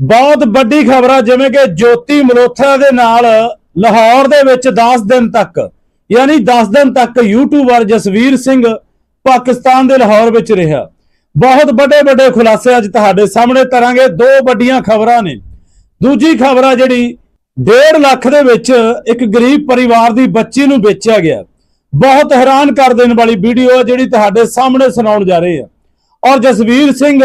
ਬਹੁਤ ਵੱਡੀ ਖਬਰ ਆ, ਜਿਵੇਂ ਕਿ ਜੋਤੀ ਮਲੋਥਰਾ ਦੇ ਨਾਲ ਲਾਹੌਰ ਦੇ ਵਿੱਚ 10 ਦਿਨ ਤੱਕ, ਯਾਨੀ 10 ਦਿਨ ਤੱਕ ਯੂਟਿਊਬਰ ਜਸਵੀਰ ਸਿੰਘ ਪਾਕਿਸਤਾਨ ਦੇ ਲਾਹੌਰ ਵਿੱਚ ਰਿਹਾ। ਬਹੁਤ ਵੱਡੇ ਵੱਡੇ ਖੁਲਾਸੇ ਅੱਜ ਤੁਹਾਡੇ ਸਾਹਮਣੇ ਤਰਾਂਗੇ ਦੋ ਵੱਡੀਆਂ ਖਬਰਾਂ ਨੇ। ਦੂਜੀ ਖਬਰ ਆ ਜਿਹੜੀ 1.5 ਲੱਖ ਦੇ ਵਿੱਚ ਇੱਕ ਗਰੀਬ ਪਰਿਵਾਰ ਦੀ ਬੱਚੀ ਨੂੰ ਵੇਚਿਆ ਗਿਆ। ਬਹੁਤ ਹੈਰਾਨ ਕਰ ਦੇਣ ਵਾਲੀ ਵੀਡੀਓ ਹੈ ਜਿਹੜੀ ਤੁਹਾਡੇ ਸਾਹਮਣੇ ਸੁਣਾਉਣ ਜਾ ਰਹੇ ਆ। ਔਰ ਜਸਵੀਰ ਸਿੰਘ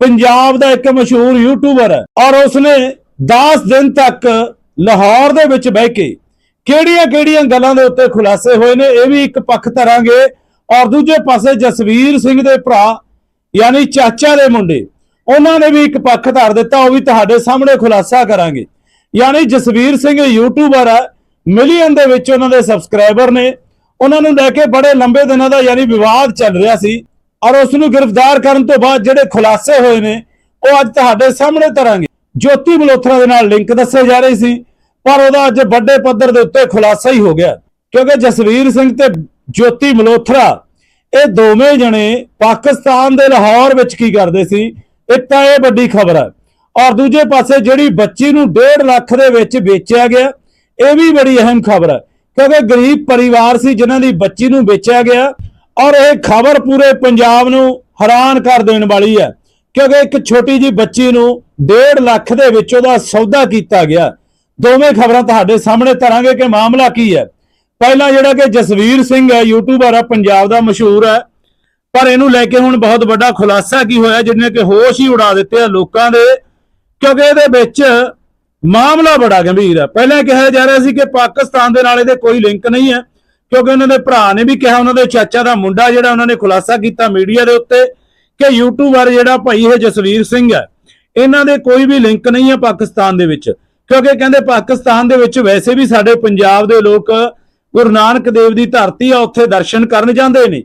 ਪੰਜਾਬ ਦਾ ਇੱਕ ਮਸ਼ਹੂਰ ਯੂਟਿਊਬਰ ਹੈ ਔਰ ਉਸਨੇ 10 ਦਿਨ ਤੱਕ ਲਾਹੌਰ ਦੇ ਵਿੱਚ ਬਹਿ ਕੇ ਕਿਹੜੀਆਂ-ਕਿਹੜੀਆਂ ਗੱਲਾਂ ਦੇ ਉੱਤੇ ਖੁਲਾਸੇ ਹੋਏ ਨੇ, ਇਹ ਵੀ ਇੱਕ ਪੱਖ ਧਰਾਂਗੇ। ਔਰ ਦੂਜੇ ਪਾਸੇ ਜਸਵੀਰ ਸਿੰਘ ਦੇ ਭਰਾ, ਯਾਨੀ ਚਾਚਾ ਦੇ ਮੁੰਡੇ, ਉਹਨਾਂ ਨੇ ਵੀ ਇੱਕ ਪੱਖ ਧਰ ਦਿੱਤਾ, ਉਹ ਵੀ ਤੁਹਾਡੇ ਸਾਹਮਣੇ ਖੁਲਾਸਾ ਕਰਾਂਗੇ। ਯਾਨੀ ਜਸਵੀਰ ਸਿੰਘ ਯੂਟਿਊਬਰ ਹੈ ਮਿਲੀਅਨ ਦੇ ਵਿੱਚ ਉਹਨਾਂ ਦੇ ਸਬਸਕ੍ਰਾਈਬਰ ਨੇ। ਉਹਨਾਂ ਨੂੰ ਲੈ ਕੇ ਬੜੇ ਲੰਬੇ ਦਿਨਾਂ ਦਾ ਯਾਨੀ ਵਿਵਾਦ ਚੱਲ ਰਿਹਾ ਸੀ। ਔਰ ਉਸ ਨੂੰ ਗ੍ਰਿਫਤਾਰ ਕਰਨ ਤੋਂ ਬਾਅਦ ਜਿਹੜੇ ਖੁਲਾਸੇ ਹੋਏ ਨੇ, ਉਹ ਅੱਜ ਤੁਹਾਡੇ ਸਾਹਮਣੇ ਧਰਾਂਗੇ ਜੋਤੀ ਮਲੋਥਰਾ ਦੇ ਨਾਲ ਲਿੰਕ ਦੱਸੇ ਜਾ ਰਹੇ ਸੀ, ਪਰ ਉਹਦਾ ਅੱਜ ਵੱਡੇ ਪੱਧਰ ਦੇ ਉੱਤੇ ਖੁਲਾਸਾ ਹੀ ਹੋ ਗਿਆ। ਕਿਉਂਕਿ ਜਸਵੀਰ ਸਿੰਘ ਤੇ ਜੋਤੀ ਮਲੋਥਰਾ, ਇਹ ਦੋਵੇਂ ਜਣੇ ਪਾਕਿਸਤਾਨ ਦੇ ਲਾਹੌਰ ਵਿੱਚ ਕੀ ਕਰਦੇ ਸੀ ਇੱਕ ਤਾਂ ਇਹ ਵੱਡੀ ਖਬਰ ਹੈ। ਔਰ ਦੂਜੇ ਪਾਸੇ ਜਿਹੜੀ ਬੱਚੀ ਨੂੰ 1.5 ਲੱਖ ਦੇ ਵਿੱਚ ਵੇਚਿਆ ਗਿਆ, ਇਹ ਵੀ ਬੜੀ ਅਹਿਮ ਖਬਰ ਹੈ। ਕਿਉਂਕਿ ਗਰੀਬ ਪਰਿਵਾਰ ਸੀ ਜਿਨ੍ਹਾਂ ਦੀ ਬੱਚੀ ਨੂੰ ਵੇਚਿਆ ਗਿਆ ਔਰ ਇਹ ਖਬਰ ਪੂਰੇ ਪੰਜਾਬ ਨੂੰ ਹੈਰਾਨ ਕਰ ਦੇਣ ਵਾਲੀ ਹੈ ਕਿਉਂਕਿ ਇੱਕ ਛੋਟੀ ਜੀ ਬੱਚੀ ਨੂੰ 1.5 ਲੱਖ ਦੇ ਵਿੱਚ ਉਹਦਾ ਸੌਦਾ ਕੀਤਾ ਗਿਆ। ਦੋਵੇਂ ਖਬਰਾਂ ਤੁਹਾਡੇ ਸਾਹਮਣੇ ਧਰਾਂਗੇ ਕਿ ਮਾਮਲਾ ਕੀ ਹੈ। ਪਹਿਲਾਂ ਜਿਹੜਾ ਕਿ ਜਸਵੀਰ ਸਿੰਘ ਹੈ, ਯੂਟਿਊਬਰ ਹੈ, ਪੰਜਾਬ ਦਾ ਮਸ਼ਹੂਰ ਹੈ। ਪਰ ਇਹਨੂੰ ਲੈ ਕੇ ਹੁਣ ਬਹੁਤ ਵੱਡਾ ਖੁਲਾਸਾ ਕੀ ਹੋਇਆ, ਜਿਹਨੇ ਕਿ ਹੋਸ਼ ਹੀ ਉਡਾ ਦਿੱਤੇ ਆ ਲੋਕਾਂ ਦੇ, ਕਿਉਂਕਿ ਇਹਦੇ ਵਿੱਚ ਮਾਮਲਾ ਬੜਾ ਗੰਭੀਰ ਹੈ। ਪਹਿਲਾਂ ਕਿਹਾ ਜਾ ਰਿਹਾ ਸੀ ਕਿ ਪਾਕਿਸਤਾਨ ਦੇ ਨਾਲ ਇਹਦੇ ਕੋਈ ਲਿੰਕ ਨਹੀਂ ਹੈ। ਕਿਉਂਕਿ ਉਹਨਾਂ ਦੇ ਭਰਾ ਨੇ ਵੀ ਕਿਹਾ, ਉਹਨਾਂ ਦੇ ਚਾਚਾ ਦਾ ਮੁੰਡਾ ਜਿਹੜਾ ਉਹਨਾਂ ਨੇ ਖੁਲਾਸਾ ਕੀਤਾ ਮੀਡੀਆ ਦੇ ਉੱਤੇ ਕਿ ਯੂਟਿਊਬਰ ਜਿਹੜਾ ਭਾਈ ਇਹ ਜਸਵੀਰ ਸਿੰਘ ਹੈ, ਇਹਨਾਂ ਦੇ ਕੋਈ ਵੀ ਲਿੰਕ ਨਹੀਂ ਹੈ ਪਾਕਿਸਤਾਨ ਦੇ ਵਿੱਚ। ਕਿਉਂਕਿ ਕਹਿੰਦੇ ਪਾਕਿਸਤਾਨ ਦੇ ਵਿੱਚ ਵੈਸੇ ਵੀ ਸਾਡੇ ਪੰਜਾਬ ਦੇ ਲੋਕ ਗੁਰੂ ਨਾਨਕ ਦੇਵ ਦੀ ਧਰਤੀ ਆ, ਉੱਥੇ ਦਰਸ਼ਨ ਕਰਨ ਜਾਂਦੇ ਨੇ।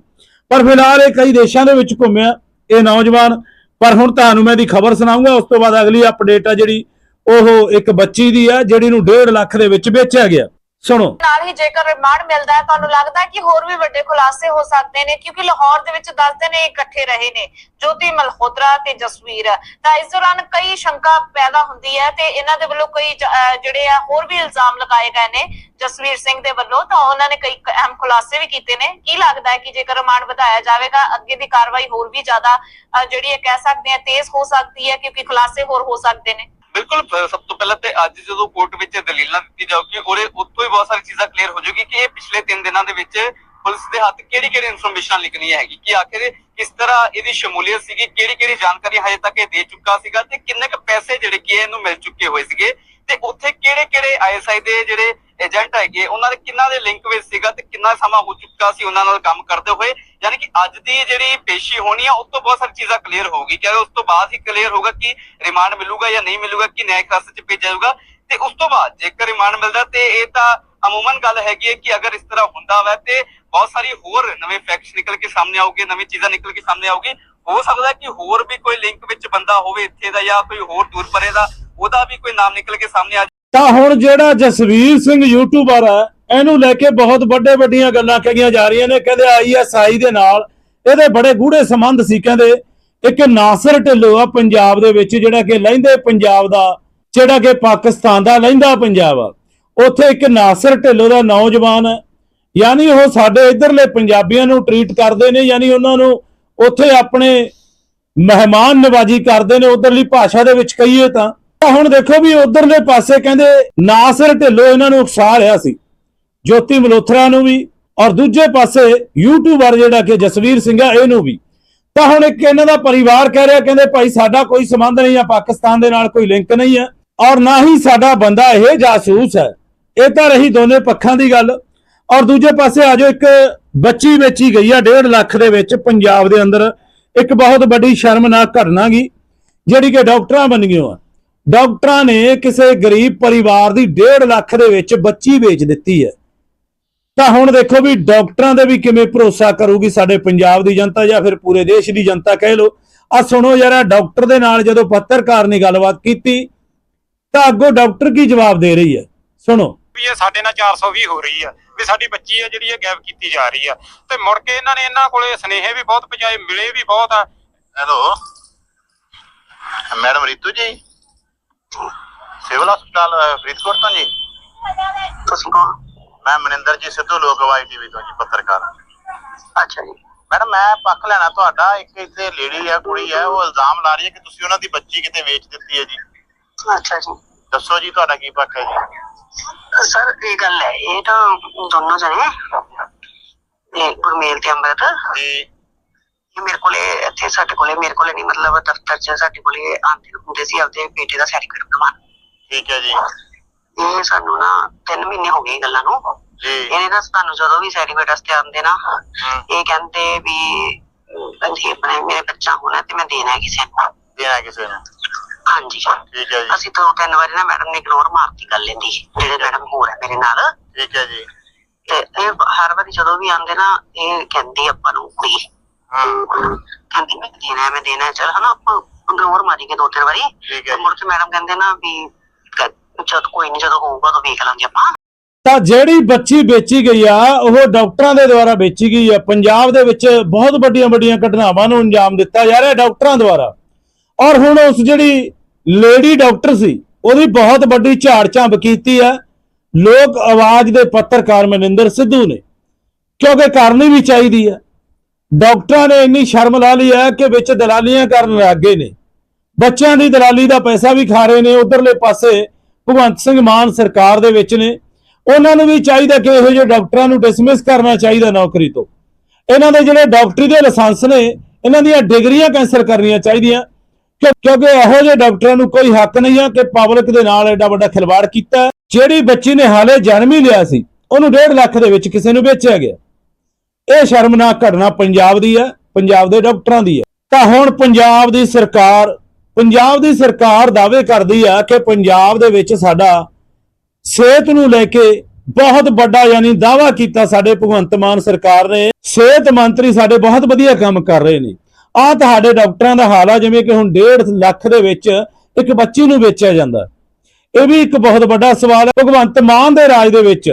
ਪਰ ਫਿਲਹਾਲ ਇਹ ਕਈ ਦੇਸ਼ਾਂ ਦੇ ਵਿੱਚ ਘੁੰਮਿਆ ਇਹ ਨੌਜਵਾਨ। ਪਰ ਹੁਣ ਤੁਹਾਨੂੰ ਮੈਂ ਦੀ ਖਬਰ ਸੁਣਾਉਂਗਾ, ਉਸ ਤੋਂ ਬਾਅਦ ਅਗਲੀ ਅਪਡੇਟ ਆ ਜਿਹੜੀ ਉਹ ਇੱਕ ਬੱਚੀ ਦੀ ਆ, ਜਿਹੜੀ ਨੂੰ 1.5 ਲੱਖ ਦੇ ਵਿੱਚ ਵੇਚਿਆ ਗਿਆ। ਸੁਣੋ। ਨਾਲ ਹੀ ਜੇਕਰ ਰਿਮਾਂਡ ਮਿਲਦਾ ਹੈ, ਤੁਹਾਨੂੰ ਲੱਗਦਾ ਹੈ ਕਿ ਹੋਰ ਵੀ ਵੱਡੇ ਖੁਲਾਸੇ ਹੋ ਸਕਦੇ ਨੇ? ਕਿਉਂਕਿ ਲਾਹੌਰ ਦੇ ਵਿੱਚ 10 ਦਿਨ ਇਹ ਇਕੱਠੇ ਰਹੇ ਨੇ। ਜੋਤੀ ਮਲਹੋਤਰਾ ਤੇ ਜਸਵੀਰ। ਤਾਂ ਇਸ ਦੌਰਾਨ ਕਈ ਸ਼ੰਕਾ ਪੈਦਾ ਹੁੰਦੀ ਹੈ ਤੇ ਇਹਨਾਂ ਦੇ ਵੱਲੋਂ ਕਈ ਜਿਹੜੇ ਆ, ਹੋਰ ਵੀ ਇਲਜ਼ਾਮ ਲਗਾਏ ਗਏ ਨੇ ਜਸਵੀਰ ਸਿੰਘ ਦੇ ਵੱਲੋਂ। ਤਾਂ ਉਹਨਾਂ ਨੇ ਕਈ ਅਹਿਮ ਖੁਲਾਸੇ ਵੀ ਕੀਤੇ ਨੇ। ਕੀ ਲੱਗਦਾ ਹੈ ਕਿ ਜੇਕਰ ਰਿਮਾਂਡ ਵਧਾਇਆ ਜਾਵੇਗਾ, ਅੱਗੇ ਦੀ ਕਾਰਵਾਈ ਹੋਰ ਵੀ ਜ਼ਿਆਦਾ ਜਿਹੜੀ ਇਹ ਕਹਿ ਸਕਦੇ ਆ, ਤੇਜ਼ ਹੋ ਸਕਦੀ ਹੈ, ਕਿਉਂਕਿ ਖੁਲਾਸੇ ਹੋਰ ਹੋ ਸਕਦੇ ਨੇ। ਬਿਲਕੁਲ ਸਭ ਤੋਂ ਪਹਿਲਾਂ ਤੇ ਅੱਜ ਜਦੋਂ ਕੋਰਟ ਵਿੱਚ ਦਲੀਲਾਂ ਦਿੱਤੀ ਜਾਊਗੀ ਉਹਦੇ ਉੱਥੋਂ ਹੀ ਬਹੁਤ ਸਾਰੀ ਚੀਜ਼ਾਂ ਕਲੀਅਰ ਹੋ ਜਾਊਗੀ ਕਿ ਇਹ ਪਿਛਲੇ 3 ਦਿਨਾਂ ਦੇ ਵਿੱਚ ਪੁਲਿਸ ਦੇ ਹੱਥ ਕਿਹੜੀ ਕਿਹੜੀ ਇਨਫੋਰਮੇਸ਼ਨ ਲਿਖਣੀ ਹੈਗੀ ਕਿ ਆਖਿਰ ਕਿਸ ਤਰ੍ਹਾਂ ਇਹਦੀ ਸ਼ਮੂਲੀਅਤ ਸੀਗੀ ਕਿਹੜੀ ਕਿਹੜੀ ਜਾਣਕਾਰੀ ਹਜੇ ਤੱਕ ਇਹ ਦੇ ਚੁੱਕਾ ਸੀਗਾ ਤੇ ਕਿੰਨੇ ਕੁ ਪੈਸੇ ਜਿਹੜੇ ਕਿ ਇਹਨੂੰ ਮਿਲ ਚੁੱਕੇ ਹੋਏ ਸੀਗੇ ਤੇ ਉੱਥੇ ਕਿਹੜੇ ਕਿਹੜੇ ਆਈਐਸਆਈ ਦੇ ਜਿਹੜੇ ਏਜੰਟ ਹੈਗੇ, ਉਹਨਾਂ ਦੇ ਕਿੰਨਾਂ ਦੇ ਲਿੰਕ ਵਿੱਚ ਸੀਗਾ ਤੇ ਕਿੰਨਾ ਸਮਾਂ ਹੋ ਚੁੱਕਾ ਸੀ ਉਹਨਾਂ ਨਾਲ ਕੰਮ ਕਰਦੇ ਹੋਏ, ਯਾਨੀ ਕਿ ਅੱਜ ਦੀ ਜਿਹੜੀ ਪੇਸ਼ੀ ਹੋਣੀ ਆ ਉਸ ਤੋਂ ਬਹੁਤ ਸਾਰੀ ਚੀਜ਼ਾਂ ਕਲੀਅਰ ਹੋਊਗੀ ਕਿ ਉਸ ਤੋਂ ਬਾਅਦ ਹੀ ਕਲੀਅਰ ਹੋਊਗਾ ਕਿ ਰਿਮਾਂਡ ਮਿਲੂਗਾ ਜਾਂ ਨਹੀਂ ਮਿਲੂਗਾ, ਕਿ ਨਿਆਇਕ ਹਿਰਾਸਤ 'ਚ ਭੇਜਿਆ ਜਾਊਗਾ। ਤੇ ਉਸ ਤੋਂ ਬਾਅਦ ਜੇਕਰ ਰਿਮਾਂਡ ਮਿਲਦਾ, ਤੇ ਇਹ ਤਾਂ ਅਮੂਮਨ ਗੱਲ ਹੈਗੀ ਹੈ ਕਿ ਅਗਰ ਇਸ ਤਰ੍ਹਾਂ ਹੁੰਦਾ ਵਾ ਤੇ ਬਹੁਤ ਸਾਰੀ ਹੋਰ ਨਵੇਂ ਫੈਕਟਸ ਨਿਕਲ ਕੇ ਸਾਹਮਣੇ ਆਉਗੇ, ਨਵੀਂ ਚੀਜ਼ਾਂ ਨਿਕਲ ਕੇ ਸਾਹਮਣੇ ਆਉਗੀ। ਹੋ ਸਕਦਾ ਕਿ ਹੋਰ ਵੀ ਕੋਈ ਲਿੰਕ ਵਿੱਚ ਬੰਦਾ ਹੋਵੇ ਇੱਥੇ ਦਾ ਜਾਂ ਕੋਈ ਹੋਰ ਦੂਰ ਪਰੇ ਦਾ, ਉਹਦਾ ਵੀ ਕੋਈ ਨਾਮ ਨਿਕਲ ਕੇ ਸਾਹਮਣੇ ਆ ਤਾਂ ਹੁਣ ਜਿਹੜਾ ਜਸਵੀਰ ਸਿੰਘ ਯੂਟਿਊਬਰ ਹੈ, ਇਹਨੂੰ ਲੈ ਕੇ ਬਹੁਤ ਵੱਡੇ ਵੱਡੀਆਂ ਗੱਲਾਂ ਕਹੀਆਂ ਜਾ ਰਹੀਆਂ ਨੇ। ਕਹਿੰਦੇ ਆਈਐਸਆਈ ਦੇ ਨਾਲ ਇਹਦੇ ਬੜੇ ਗੂੜੇ ਸੰਬੰਧ ਸੀ। ਕਹਿੰਦੇ ਇੱਕ ਨਾਸਰ ਢਿੱਲੋਂ ਆ ਪੰਜਾਬ ਦੇ ਵਿੱਚ, ਜਿਹੜਾ ਕਿ ਲਹਿੰਦੇ ਪੰਜਾਬ ਦਾ, ਜਿਹੜਾ ਕਿ ਪਾਕਿਸਤਾਨ ਦਾ ਲਹਿੰਦਾ ਪੰਜਾਬ ਆ। ਉੱਥੇ ਇੱਕ ਨਾਸਰ ਢਿੱਲੋਂ ਦਾ ਨੌਜਵਾਨ ਹੈ। ਯਾਨੀ ਉਹ ਸਾਡੇ ਇਧਰਲੇ ਪੰਜਾਬੀਆਂ ਨੂੰ ਟਰੀਟ ਕਰਦੇ ਨੇ, ਯਾਨੀ ਉਹਨਾਂ ਨੂੰ ਉੱਥੇ ਆਪਣੇ ਮਹਿਮਾਨ ਨਵਾਜੀ ਕਰਦੇ ਨੇ। ਉਧਰਲੀ ਭਾਸ਼ਾ ਦੇ ਵਿੱਚ ਕਹੀਏ ਤਾਂ ਹੁਣ ਦੇਖੋ ਵੀ ਉਧਰਲੇ ਪਾਸੇ ਕਹਿੰਦੇ ਨਾਸਰ ਢਿੱਲੋਂ ਇਹਨਾਂ ਨੂੰ ਉਕਸਾ ਰਿਹਾ ਸੀ। ਜੋਤੀ ਮਲੋਥਰਾ ਨੂੰ ਵੀ ਔਰ ਦੂਜੇ ਪਾਸੇ ਯੂਟਿਊਬਰ ਜਿਹੜਾ ਕਿ ਜਸਵੀਰ ਸਿੰਘ ਆ, ਇਹਨੂੰ ਵੀ। ਤਾਂ ਹੁਣ ਇੱਕ ਇਹਨਾਂ ਦਾ ਪਰਿਵਾਰ ਕਹਿ ਰਿਹਾ, ਕਹਿੰਦੇ ਭਾਈ ਸਾਡਾ ਕੋਈ ਸੰਬੰਧ ਨਹੀਂ ਆ, ਪਾਕਿਸਤਾਨ ਦੇ ਨਾਲ ਕੋਈ ਲਿੰਕ ਨਹੀਂ ਹੈ ਔਰ ਨਾ ਹੀ ਸਾਡਾ ਬੰਦਾ ਇਹ ਜਾਸੂਸ ਹੈ। ਇਹ ਤਾਂ ਰਹੀ ਦੋਨੇ ਪੱਖਾਂ ਦੀ ਗੱਲ। ਔਰ ਦੂਜੇ ਪਾਸੇ ਆ ਜਾਓ, ਇੱਕ ਬੱਚੀ ਵੇਚੀ ਗਈ ਆ 1.5 ਲੱਖ ਦੇ ਵਿੱਚ ਪੰਜਾਬ ਦੇ ਅੰਦਰ। ਇੱਕ ਬਹੁਤ ਵੱਡੀ ਸ਼ਰਮਨਾਕ ਘਟਨਾ ਗਈ, ਜਿਹੜੀ ਕਿ ਡਾਕਟਰਾਂ ਬਣ ਗਈਆਂ। ਡਾਕਟਰਾਂ ਨੇ ਕਿਸੇ ਗਰੀਬ ਪਰਿਵਾਰ ਦੀ 1.5 ਲੱਖ ਦੇ ਵਿੱਚ ਬੱਚੀ ਵੇਚ ਦਿੱਤੀ ਹੈ। ਤਾਂ ਹੁਣ ਦੇਖੋ ਵੀ ਡਾਕਟਰਾਂ ਦੇ ਵੀ ਕਿਵੇਂ ਭਰੋਸਾ ਕਰੂਗੀ ਸਾਡੇ ਪੰਜਾਬ ਦੀ ਜਨਤਾ ਜਾਂ ਫਿਰ ਪੂਰੇ ਦੇਸ਼ ਦੀ ਜਨਤਾ ਕਹਿ ਲੋ ਆ ਸੁਣੋ ਯਾਰ ਡਾਕਟਰ ਦੇ ਨਾਲ ਜਦੋਂ ਪੱਤਰਕਾਰ ਨੇ ਗੱਲਬਾਤ ਕੀਤੀ ਤਾਂ ਅੱਗੋਂ ਡਾਕਟਰ ਕੀ ਜਵਾਬ ਦੇ ਰਹੀ ਹੈ? ਸੁਣੋ। ਵੀ ਇਹ ਸਾਡੇ ਨਾਲ 420 ਹੋ ਰਹੀ ਆ ਵੀ ਸਾਡੀ ਬੱਚੀ ਆ ਜਿਹੜੀ ਇਹ ਗਾਇਬ ਕੀਤੀ ਜਾ ਰਹੀ ਆ ਤੇ ਮੁੜ ਕੇ ਇਹਨਾਂ ਨੇ ਇਹਨਾਂ ਕੋਲੇ ਸਨੇਹੇ ਵੀ ਬਹੁਤ ਪਹੁੰਚਾਏ ਮਿਲੇ ਵੀ ਬਹੁਤ ਆ। ਹੈਲੋ। ਮੈਡਮ ਰੀਤੂ ਜੀ। ਸਿਵਲ ਹਸਪਤਾਲ ਫਰੀਦਕੋਟ ਤੋਂ ਜੀ? ਤੁਸੀਂ ਕੌਣ? ਮੈਂ ਮਨਿੰਦਰ ਜੀ ਸਿੱਧੂ ਲੋਕਵਾਈ ਟੀਵੀ ਤੋਂ ਜੀ ਪੱਤਰਕਾਰ ਅੱਛਾ ਜੀ। ਮੈਡਮ ਮੈਂ ਪੱਖ ਲੈਣਾ ਤੁਹਾਡਾ ਇੱਕ ਇੱਥੇ ਲੇਡੀ ਹੈ ਕੁੜੀ ਹੈ ਉਹ ਇਲਜ਼ਾਮ ਲਾ ਰਹੀ ਹੈ ਕਿ ਤੁਸੀਂ ਉਹਨਾਂ ਦੀ ਬੱਚੀ ਕਿਤੇ ਵੇਚ ਦਿੱਤੀ ਹੈ ਜੀ। ਅੱਛਾ ਜੀ। ਦੱਸੋ ਜੀ ਤੁਹਾਡਾ ਕੀ ਪੱਖ ਹੈ ਜੀ? ਸਰ ਇਹ ਗੱਲ ਹੈ ਇਹ ਤਾਂ ਦੋਨੋਂ ਜਣੇ ਇਹ ਗੁਰਮੇਲ ਤੇ ਅੰਮ੍ਰਿਤ। ਜੀ। ਇਹ ਮੇਰੇ ਕੋਲੇ ਇੱਥੇ ਸਾਡੇ ਕੋਲੇ ਮੇਰੇ ਕੋਲੇ ਨਹੀਂ ਮਤਲਬ ਦਫ਼ਤਰ 'ਚ ਸਾਡੇ ਕੋਲੇ ਆਂਦੇ ਹੁੰਦੇ ਸੀ ਆਪਦੇ ਬੇਟੇ ਦਾ ਸਰਟੀਫਿਕੇਟ ਬਣਵਾਉਣ। ਠੀਕ ਹੈ ਜੀ। ਇਹ ਸਾਨੂੰ ਨਾ 3 ਮਹੀਨੇ ਹੋ ਗਏ ਇਹ ਗੱਲਾਂ ਨੂੰ। ਜੀ। ਇਹਨੇ ਨਾ ਸਾਨੂੰ ਜਦੋਂ ਵੀ ਸਰਟੀਫਿਕੇਟ ਵਾਸਤੇ ਆਉਂਦੇ ਨਾ ਇਹ ਕਹਿੰਦੇ ਵੀ ਅੰਧੇ ਆਪਣੇ ਮੇਰੇ ਬੱਚਾ ਹੋਣਾ ਤੇ ਮੈਂ ਦੇਣਾ ਹੈ ਕਿਸੇ ਨੂੰ। ਦੇਣਾ ਕਿਸੇ ਨੂੰ। ਹਾਂਜੀ। ਠੀਕ ਹੈ ਜੀ। ਅਸੀਂ ਦੋ ਤਿੰਨ ਵਾਰੀ ਨਾ ਮੈਡਮ ਨੇ ਇਗਨੋਰ ਮਾਰਤੀ ਗੱਲ ਇਹਦੀ ਜਿਹੜੇ ਮੈਡਮ ਹੋਰ ਹੈ ਮੇਰੇ ਨਾਲ। ਠੀਕ ਹੈ ਜੀ। ਤੇ ਇਹ ਹਰ ਵਾਰੀ ਜਦੋਂ ਵੀ ਆਉਂਦੇ ਨਾ ਇਹ ਕਹਿੰਦੀ ਆਪਾਂ ਨੂੰ ਹਾਂ ਕਹਿੰਦੀ ਮੈਂ ਦੇਣਾ ਹੈ, ਮੈਂ ਦੇਣਾ ਹੈ। ਚੱਲ ਹਨਾ ਆਪਾਂ ਇਗਨੋਰ ਮਾਰੀ ਗਏ ਦੋ ਤਿੰਨ ਵਾਰੀ। ਠੀਕ ਹੈ। ਤੇ ਮੁੜ ਕੇ ਮੈਡਮ ਕਹਿੰਦੇ ਨਾ ਵੀ ਕ- ਜਦ ਕੋਈ ਨਹੀਂ ਜਦੋਂ ਹੋਊਗਾ ਤਾਂ ਵੇਖ ਲਾਂਗੇ ਆਪਾਂ। ਤਾਂ ਜਿਹੜੀ ਬੱਚੀ ਵੇਚੀ ਗਈ ਆ ਉਹ ਡਾਕਟਰਾਂ ਦੇ ਦੁਆਰਾ ਵੇਚੀ ਗਈ ਆ। ਪੰਜਾਬ ਦੇ ਵਿੱਚ ਬਹੁਤ ਵੱਡੀਆਂ ਵੱਡੀਆਂ ਘਟਨਾਵਾਂ ਨੂੰ ਅੰਜਾਮ ਦਿੱਤਾ ਜਾ ਰਿਹਾ ਡਾਕਟਰਾਂ ਦੁਆਰਾ। ਔਰ ਹੁਣ ਉਸ ਜਿਹੜੀ ਲੇਡੀ ਡਾਕਟਰ ਸੀ ਉਹਦੀ ਬਹੁਤ ਵੱਡੀ ਝਾੜ ਝੰਬ ਕੀਤੀ ਆ। ਲੋਕ ਆਵਾਜ਼ ਦੇ ਪੱਤਰਕਾਰ ਮਨਿੰਦਰ ਸਿੱਧੂ ਨੇ ਕਿਉਂਕਿ ਕਰਨੀ ਵੀ ਚਾਹੀਦੀ ਆ। ਡਾਕਟਰਾਂ ਨੇ ਇੰਨੀ ਸ਼ਰਮ ਲਾ ਲਈ ਹੈ ਕਿ ਵਿੱਚ ਦਲਾਲੀਆਂ ਕਰਨ ਲੱਗ ਗਏ ਨੇ। ਬੱਚਿਆਂ ਦੀ ਦਲਾਲੀ ਦਾ ਪੈਸਾ ਵੀ ਖਾ ਰਹੇ ਨੇ। ਉਧਰਲੇ ਪਾਸੇ ਭਗਵੰਤ ਸਿੰਘ ਮਾਨ ਸਰਕਾਰ ਦੇ ਵਿੱਚ ਨੇ। ਉਹਨਾਂ ਨੂੰ ਵੀ ਚਾਹੀਦਾ ਕਿ ਇਹੋ ਜਿਹੇ ਡਾਕਟਰਾਂ ਨੂੰ ਡਿਸਮਿਸ ਕਰਨਾ ਚਾਹੀਦਾ ਨੌਕਰੀ ਤੋਂ। ਇਹਨਾਂ ਦੇ ਜਿਹੜੇ ਡਾਕਟਰੀ ਦੇ ਲਾਇਸੈਂਸ ਨੇ, ਇਹਨਾਂ ਦੀਆਂ ਡਿਗਰੀਆਂ ਕੈਂਸਲ ਕਰਨੀਆਂ ਚਾਹੀਦੀਆਂ। ਕਿਉਂ- ਕਿਉਂਕਿ ਇਹੋ ਜਿਹੇ ਡਾਕਟਰਾਂ ਨੂੰ ਕੋਈ ਹੱਕ ਨਹੀਂ ਆ ਕਿ ਪਬਲਿਕ ਦੇ ਨਾਲ ਐਡਾ ਵੱਡਾ ਖਿਲਵਾੜ ਕੀਤਾ। ਜਿਹੜੀ ਬੱਚੀ ਨੇ ਹਾਲੇ ਜਨਮ ਹੀ ਲਿਆ ਸੀ, ਉਹਨੂੰ 1.5 ਲੱਖ ਦੇ ਵਿੱਚ ਕਿਸੇ ਨੂੰ ਵੇਚਿਆ ਗਿਆ। ਇਹ ਸ਼ਰਮਨਾਕ ਘਟਨਾ ਪੰਜਾਬ ਦੀ ਹੈ, ਪੰਜਾਬ ਦੇ ਡਾਕਟਰਾਂ ਦੀ ਹੈ। ਤਾਂ ਹੁਣ ਪੰਜਾਬ ਦੀ ਸਰਕਾਰ, ਪੰਜਾਬ ਦੀ ਸਰਕਾਰ ਦਾਅਵੇ ਕਰਦੀ ਆ ਕਿ ਪੰਜਾਬ ਦੇ ਵਿੱਚ ਸਾਡਾ ਸਿਹਤ ਨੂੰ ਲੈ ਕੇ ਬਹੁਤ ਵੱਡਾ ਯਾਨੀ ਦਾਅਵਾ ਕੀਤਾ ਸਾਡੇ ਭਗਵੰਤ ਮਾਨ ਸਰਕਾਰ ਨੇ। ਸਿਹਤ ਮੰਤਰੀ ਸਾਡੇ ਬਹੁਤ ਵਧੀਆ ਕੰਮ ਕਰ ਰਹੇ ਨੇ। ਆਹ ਤੁਹਾਡੇ ਡਾਕਟਰਾਂ ਦਾ ਹਾਲ ਆ, ਜਿਵੇਂ ਕਿ ਹੁਣ 1.5 ਲੱਖ ਦੇ ਵਿੱਚ ਇੱਕ ਬੱਚੀ ਨੂੰ ਵੇਚਿਆ ਜਾਂਦਾ। ਇਹ ਵੀ ਇੱਕ ਬਹੁਤ ਵੱਡਾ ਸਵਾਲ ਹੈ। ਭਗਵੰਤ ਮਾਨ ਦੇ ਰਾਜ ਦੇ ਵਿੱਚ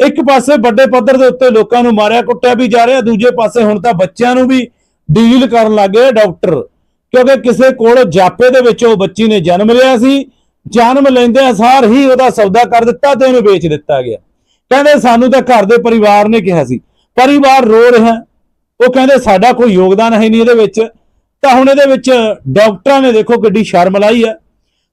ਇੱਕ ਪਾਸੇ ਵੱਡੇ ਪੱਧਰ ਦੇ ਉੱਤੇ ਲੋਕਾਂ ਨੂੰ ਮਾਰਿਆ ਕੁੱਟਿਆ ਵੀ ਜਾ ਰਿਹਾ, ਦੂਜੇ ਪਾਸੇ ਹੁਣ ਤਾਂ ਬੱਚਿਆਂ ਨੂੰ ਵੀ ਡੀਲ ਕਰਨ ਲੱਗੇ ਡਾਕਟਰ। ਕਿਉਂਕਿ ਕਿਸੇ ਕੋਲ ਜਾਪੇ ਦੇ ਵਿੱਚ ਉਹ ਬੱਚੀ ਨੇ ਜਨਮ ਲਿਆ ਸੀ, ਜਨਮ ਲੈਂਦੇ ਸਾਰ ਹੀ ਉਹਦਾ ਸੌਦਾ ਕਰ ਦਿੱਤਾ ਤੇ ਉਹਨੂੰ ਵੇਚ ਦਿੱਤਾ ਗਿਆ। ਕਹਿੰਦੇ ਸਾਨੂੰ ਤਾਂ ਘਰ ਦੇ ਪਰਿਵਾਰ ਨੇ ਕਿਹਾ ਸੀ, ਪਰਿਵਾਰ ਰੋ ਰਿਹਾ। ਉਹ ਕਹਿੰਦੇ ਸਾਡਾ ਕੋਈ ਯੋਗਦਾਨ ਹੈ ਨਹੀਂ ਇਹਦੇ ਵਿੱਚ। ਤਾਂ ਹੁਣ ਇਹਦੇ ਵਿੱਚ ਡਾਕਟਰਾਂ ਨੇ ਦੇਖੋ ਕਿੱਡੀ ਸ਼ਰਮ ਲਾਈ ਹੈ।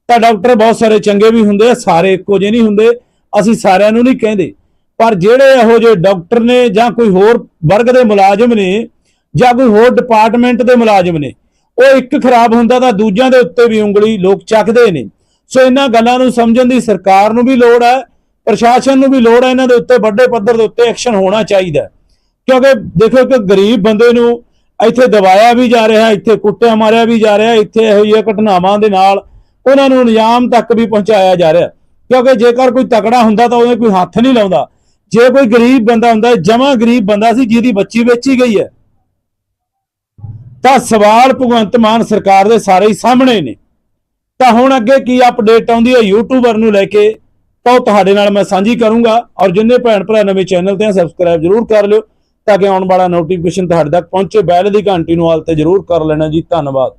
ਤਾਂ ਡਾਕਟਰ ਬਹੁਤ ਸਾਰੇ ਚੰਗੇ ਵੀ ਹੁੰਦੇ ਆ, ਸਾਰੇ ਇੱਕੋ ਜਿਹੇ ਨਹੀਂ ਹੁੰਦੇ। ਅਸੀਂ ਸਾਰਿਆਂ ਨੂੰ ਨਹੀਂ ਕਹਿੰਦੇ। ਪਰ ਜਿਹੜੇ ਇਹੋ ਜਿਹੇ ਡਾਕਟਰ ਨੇ ਜਾਂ ਕੋਈ ਹੋਰ ਵਰਗ ਦੇ ਮੁਲਾਜ਼ਮ ਨੇ ਜਾਂ ਕੋਈ ਹੋਰ ਡਿਪਾਰਟਮੈਂਟ ਦੇ ਮੁਲਾਜ਼ਮ ਨੇ, ਉਹ ਇੱਕ ਖਰਾਬ ਹੁੰਦਾ ਤਾਂ ਦੂਜਿਆਂ ਦੇ ਉੱਤੇ ਵੀ ਉਂਗਲੀ ਲੋਕ ਚੱਕਦੇ ਨੇ। ਸੋ ਇਹਨਾਂ ਗੱਲਾਂ ਨੂੰ ਸਮਝਣ ਦੀ ਸਰਕਾਰ ਨੂੰ ਵੀ ਲੋੜ ਹੈ, ਪ੍ਰਸ਼ਾਸਨ ਨੂੰ ਵੀ ਲੋੜ ਹੈ, ਇਹਨਾਂ ਦੇ ਉੱਤੇ ਵੱਡੇ ਪੱਧਰ ਦੇ ਉੱਤੇ ਐਕਸ਼ਨ ਹੋਣਾ ਚਾਹੀਦਾ ਕਿਉਂਕਿ ਦੇਖੋ ਕਿ ਗਰੀਬ ਬੰਦੇ ਨੂੰ ਇੱਥੇ ਦਬਾਇਆ ਵੀ ਜਾ ਰਿਹਾ, ਇੱਥੇ ਕੁੱਟਿਆ ਮਾਰਿਆ ਵੀ ਜਾ ਰਿਹਾ, ਇੱਥੇ ਇਹੋ ਜਿਹੀਆਂ ਘਟਨਾਵਾਂ ਦੇ ਨਾਲ ਉਹਨਾਂ ਨੂੰ ਨਿਯਾਮ ਤੱਕ ਵੀ ਪਹੁੰਚਾਇਆ ਜਾ ਰਿਹਾ। ਕਿਉਂਕਿ ਜੇਕਰ ਕੋਈ ਤਕੜਾ ਹੁੰਦਾ ਤਾਂ ਉਹਨੇ ਕੋਈ ਹੱਥ ਨਹੀਂ ਲਾਉਂਦਾ। ਜੇ ਕੋਈ ਗਰੀਬ ਬੰਦਾ ਹੁੰਦਾ ਜਮਾ ਗਰੀਬ ਬੰਦਾ ਸੀ, ਜਿਹਦੀ ਬੱਚੀ ਵੇਚੀ ਗਈ ਹੈ, ਤਾਂ ਸਵਾਲ ਭਗਵੰਤ ਮਾਨ ਸਰਕਾਰ ਦੇ ਸਾਰੇ ਹੀ ਸਾਹਮਣੇ ਨੇ। ਤਾਂ ਹੁਣ ਅੱਗੇ ਕੀ ਅਪਡੇਟ ਆਉਂਦੀ ਹੈ ਯੂਟਿਊਬਰ ਨੂੰ ਲੈ ਕੇ, ਤਾਂ ਉਹ ਤੁਹਾਡੇ ਨਾਲ ਮੈਂ ਸਾਂਝੀ ਕਰੂੰਗਾ। ਔਰ ਜਿੰਨੇ ਭੈਣ ਭਰਾ ਨਵੇਂ ਚੈਨਲ ਤੇ ਆ ਸਬਸਕ੍ਰਾਈਬ ਜਰੂਰ ਕਰ ਲਿਓ, ਤਾਂ ਕਿ ਆਉਣ ਵਾਲਾ ਨੋਟੀਫਿਕੇਸ਼ਨ ਤੁਹਾਡੇ ਤੱਕ ਪਹੁੰਚੇ, ਬੈਲ ਦੀ ਘੰਟੀ ਨੂੰ ਹਾਲ ਤੇ ਜਰੂਰ ਕਰ ਲੈਣਾ ਜੀ। ਧੰਨਵਾਦ।